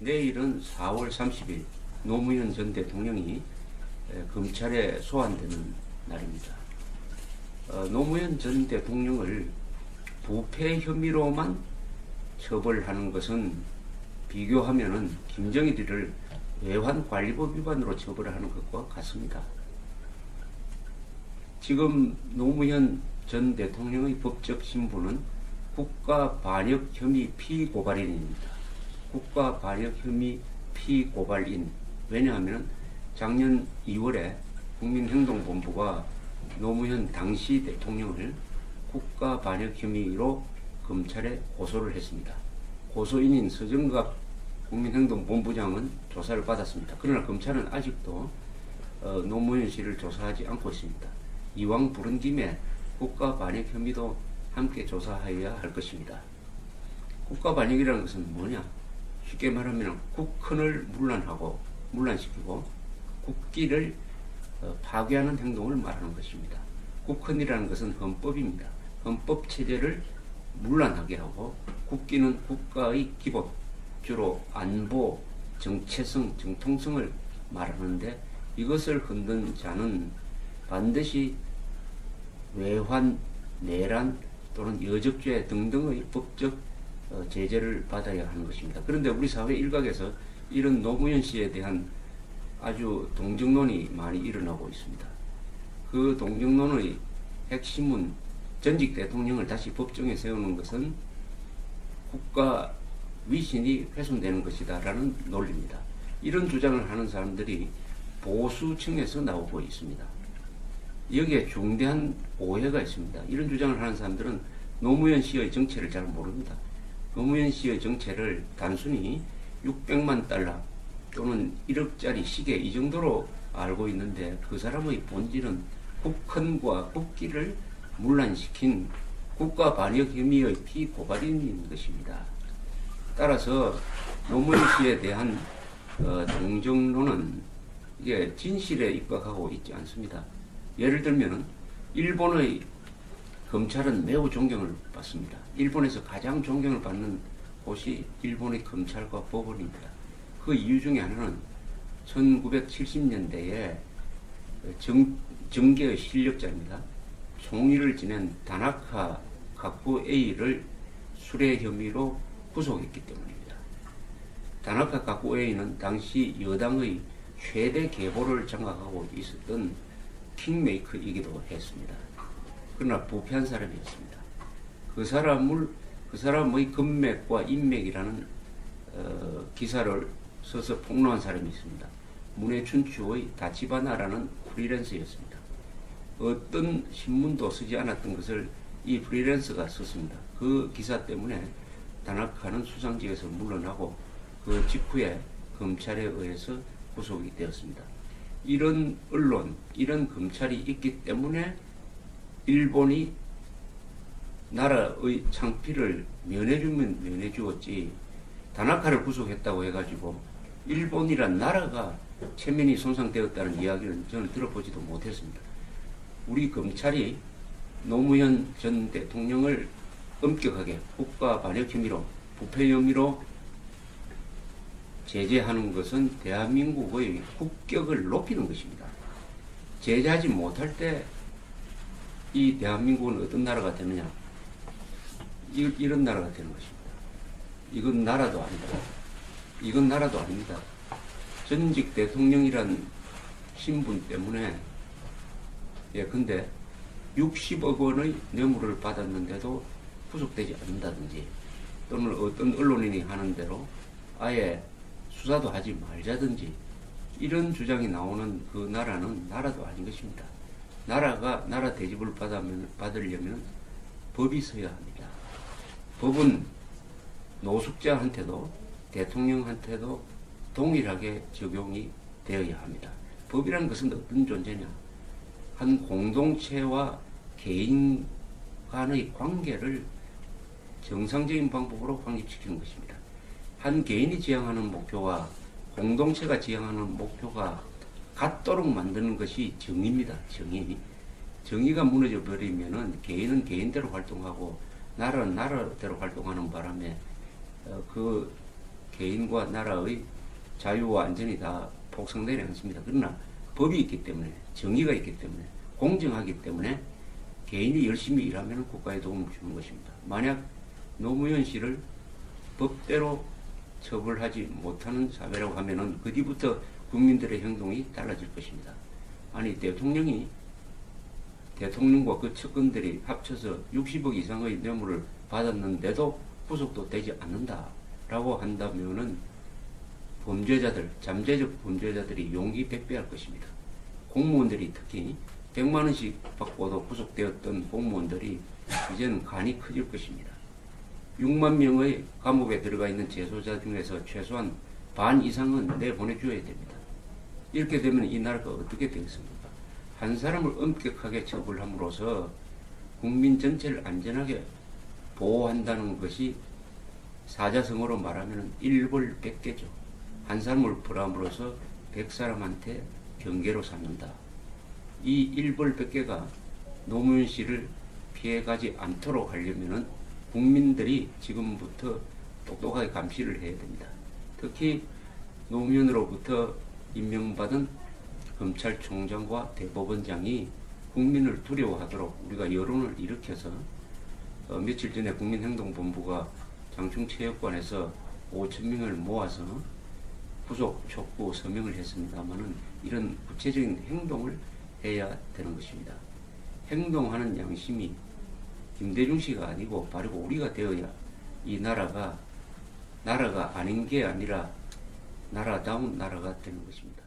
내일은 4월 30일 노무현 전 대통령이 에, 검찰에 소환되는 날입니다. 어, 노무현 전 대통령을 부패 혐의로만 처벌하는 것은 비교하면은 김정일이를 외환관리법 위반으로 처벌하는 것과 같습니다. 지금 노무현 전 대통령의 법적 신분은 국가 반역 혐의 피고발인입니다. 국가 반역 혐의 피고발인. 왜냐하면 작년 2월에 국민행동본부가 노무현 당시 대통령을 국가 반역 혐의로 검찰에 고소를 했습니다. 고소인인 서정갑 국민행동본부장은 조사를 받았습니다. 그러나 검찰은 아직도 어, 노무현 씨를 조사하지 않고 있습니다. 이왕 부른 김에 국가 반역 혐의도 함께 조사하여야 할 것입니다. 국가 반역이라는 것은 뭐냐? 쉽게 말하면 국헌을 문란하고 문란시키고 국기를 어, 파괴하는 행동을 말하는 것입니다. 국헌이라는 것은 헌법입니다. 헌법 체제를 문란하게 하고 국기는 국가의 기본, 주로 안보, 정체성, 정통성을 말하는데 이것을 흔든 자는 반드시 외환, 내란 또는 여적죄 등등의 법적 어, 제재를 받아야 하는 것입니다. 그런데 우리 사회 일각에서 이런 노무현 씨에 대한 아주 동정론이 많이 일어나고 있습니다. 그 동정론의 핵심은 전직 대통령을 다시 법정에 세우는 것은 국가 위신이 훼손되는 것이다 라는 논리입니다. 이런 주장을 하는 사람들이 보수층에서 나오고 있습니다. 여기에 중대한 오해가 있습니다. 이런 주장을 하는 사람들은 노무현 씨의 정체를 잘 모릅니다. 노무현 씨의 정체를 단순히 600만 달러 또는 1억짜리 시계 이 정도로 알고 있는데 그 사람의 본질은 국헌과 국기를 문란시킨 국가 반역 혐의의 피고발인인 것입니다. 따라서 노무현 씨에 대한 어, 동정론은 이게 진실에 입각하고 있지 않습니다. 예를 들면은 일본의 검찰은 매우 존경을 받습니다. 일본에서 가장 존경을 받는 곳이 일본의 검찰과 법원입니다. 그 이유 중에 하나는 1970년대에 정, 정계의 실력자입니다. 총리를 지낸 다나카 가쿠 A를 수뢰 혐의로 구속했기 때문입니다. 다나카 가쿠 A는 당시 여당의 최대 계보를 장악하고 있었던 킹메이커이기도 했습니다. 그러나 부패한 사람이었습니다. 그 사람을 그 사람의 금맥과 인맥이라는 어, 기사를 써서 폭로한 사람이 있습니다. 문해춘추의 다치바나라는 프리랜서였습니다. 어떤 신문도 쓰지 않았던 것을 이 프리랜서가 썼습니다. 그 기사 때문에 다나카는 수상직에서 물러나고 그 직후에 검찰에 의해서 구속이 되었습니다. 이런 언론, 이런 검찰이 있기 때문에 일본이 나라의 창피를 면해주면 면해주었지 다나카를 구속했다고 해가지고 일본이란 나라가 체면이 손상되었다는 이야기는 저는 들어보지도 못했습니다. 우리 검찰이 노무현 전 대통령을 엄격하게 국가 반역 혐의로 부패 혐의로 제재하는 것은 대한민국의 국격을 높이는 것입니다. 제재하지 못할 때 이 대한민국은 어떤 나라가 되느냐? 이, 이런 나라가 되는 것입니다. 이건 나라도 아니다. 이건 나라도 아닙니다. 전직 대통령이란 신분 때문에 예, 근데 60억 원의 뇌물을 받았는데도 구속되지 않는다든지 또는 어떤 언론인이 하는 대로 아예 수사도 하지 말자든지 이런 주장이 나오는 그 나라는 나라도 아닌 것입니다. 나라가 나라 대접을 받으면, 받으려면 법이 서야 합니다. 법은 노숙자한테도 대통령한테도 동일하게 적용이 되어야 합니다. 법이라는 것은 어떤 존재냐? 한 공동체와 개인 간의 관계를 정상적인 방법으로 확립시키는 것입니다. 한 개인이 지향하는 목표와 공동체가 지향하는 목표가 같도록 만드는 것이 정의입니다. 정의. 정의가 무너져 버리면은 개인은 개인대로 활동하고 나라는 나라대로 활동하는 바람에 어, 그 개인과 나라의 자유와 안전이 다 폭성되지 않습니다. 그러나 법이 있기 때문에 정의가 있기 때문에 공정하기 때문에 개인이 열심히 일하면 국가에 도움을 주는 것입니다. 만약 노무현 씨를 법대로 처벌하지 못하는 사회라고 하면은 그 뒤부터 국민들의 행동이 달라질 것입니다. 아니 대통령이 대통령과 그 측근들이 합쳐서 60억 이상의 뇌물을 받았는데도 구속도 되지 않는다라고 한다면은 범죄자들, 잠재적 범죄자들이 용기 백배할 것입니다. 공무원들이 특히 100만 원씩 받고도 구속되었던 공무원들이 이제는 간이 커질 것입니다. 6만 명의 감옥에 들어가 있는 재소자 중에서 최소한 반 이상은 내보내줘야 됩니다. 이렇게 되면 이 나라가 어떻게 되겠습니까? 한 사람을 엄격하게 처벌함으로써 국민 전체를 안전하게 보호한다는 것이 사자성어로 말하면 일벌백계죠. 한 사람을 벌함으로써 백 사람한테 경계로 삼는다. 이 일벌백계가 노무현 씨를 피해가지 않도록 하려면은 국민들이 지금부터 똑똑하게 감시를 해야 됩니다. 특히 노무현으로부터 임명받은 검찰총장과 대법원장이 국민을 두려워하도록 우리가 여론을 일으켜서 어, 며칠 전에 국민행동본부가 장충체육관에서 5천 명을 모아서 구속 촉구 서명을 했습니다만은 이런 구체적인 행동을 해야 되는 것입니다. 행동하는 양심이 김대중 씨가 아니고 바로 우리가 되어야 이 나라가 나라가 아닌 게 아니라 나라다운 나라가 되는 것입니다.